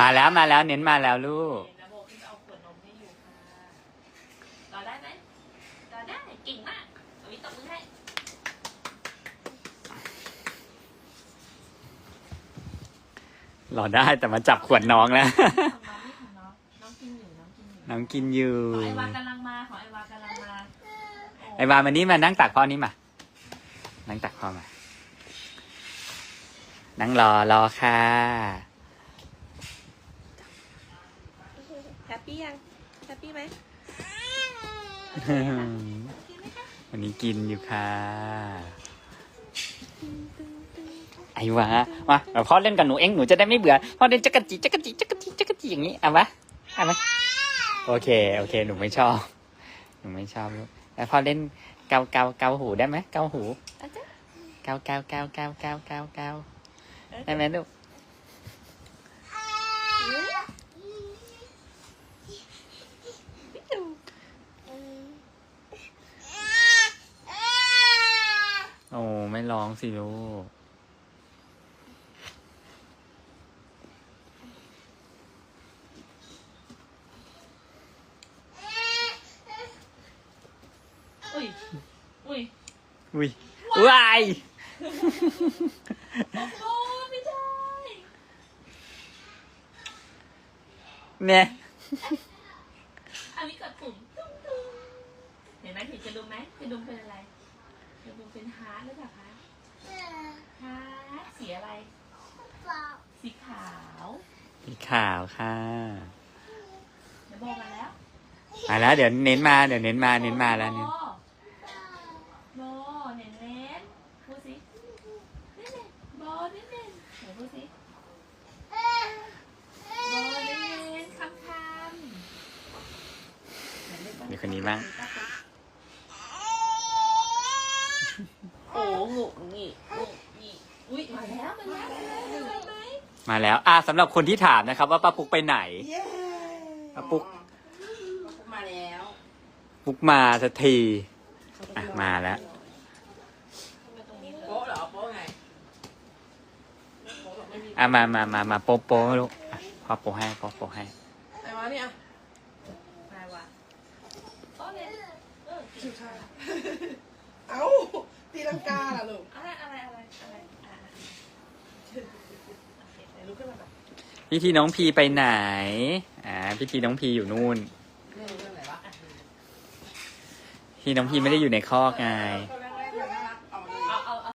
มาแล้วมาแล้วเน้นมาแล้วลูกนะโบขึ้นเอาขวดนมให้อยู่ค่ะรอได้ไหมรอได้เก่งมากเอาวิตบมือให้รอได้แต่มาจับขวดน้องแล้วของน้องนี่ของน้องน้องกินอยู่น้องกินอยู่น้องกินอยู่ ของไอวากำลังมาของไอวากำลังมาไอ้วามานี่มานั่งตักพ่อนี่มา นั่งตักพ่อมา นั่งรอรอค่ะ แฮ ปปี้ยังแฮปปี้ไหมวันนี้กินอยู่ค่ะไอ้วะมาเดี๋ยวพ่อเล่นกับหนูเองหนูจะได้ไม่เบื่อพ่อเล่นจักรจีจักรจีจักรจีจักรจีอย่างนี้เอาวะเอาวะโอเคโอเค หนูไม่ชอบ หนูไม่ชอบลูกแล้วพ่อเล่นเกาเกาเกาหูได้ไหมเกาหูอาจารย์เกาเกาเกาเกาเกาเกาเกาได้ไหมลูก พี่ดู โอ้ไม่ ร้องสิลูกอุ้ย อุ้ย อุ้ยว้ายโอ้ไม่ได้เนี่ยอันนี้กดปุ่มตุ้มตุ้มเห็นไหมเห็นกระดุมไหมกระดุมเป็นอะไรกระดุมเป็นฮาร์ดหรือเปล่าคะฮาร์ดสีอะไร สีขาว สี ขาวค่ะเดี๋ยวโบมาแล้วมาแล้วเดี๋ยวเน้นมาเดี๋ยวเน้นมาเน้นมาแล้วเนี่ยโบโบเน้นเน้นพูดสิเน้นเน้นโบเน้นเน้นไหนพูดสิโบเน้นเน้นคำคำไหเล่บ้างมีคนนี้บ้างโอ้โหนี่โอ้นี่อุ้ยมาแล้วมาแล้วมาแล้ว มาไหมมาแล้ว อะสำหรับคนที่ถามนะครับว่าป้าปุ๊กไปไหน เย้ป้าปุ๊กมาแล้วปุ๊กมาสักทีอะมาแล้วมาตรงนี้เลยโป๊ะเหรอโป๊ะไงโป๊ะแบบไม่มีอะมามามามาโป๊ะโป๊ะลูกอะพ่อโป๊ะให้พ่อโป๊ะให้ไอ้มาเนี่ยมาว่ะโอ้เนี่ยเออชิวชาเอ้าตีลังกาล่ะลูก อะไรอะไรอะไรอะไรอะโอเคเดี๋ยวลุกขึ้นมาแบบ พี่ทีน้องพีไปไหน อ่า พี่ทีน้องพีอยู่นู่นเรื่องเรื่องไหนวะพี่น้องพีไม่ได้อยู่ในคอกไงเข้าแล้ว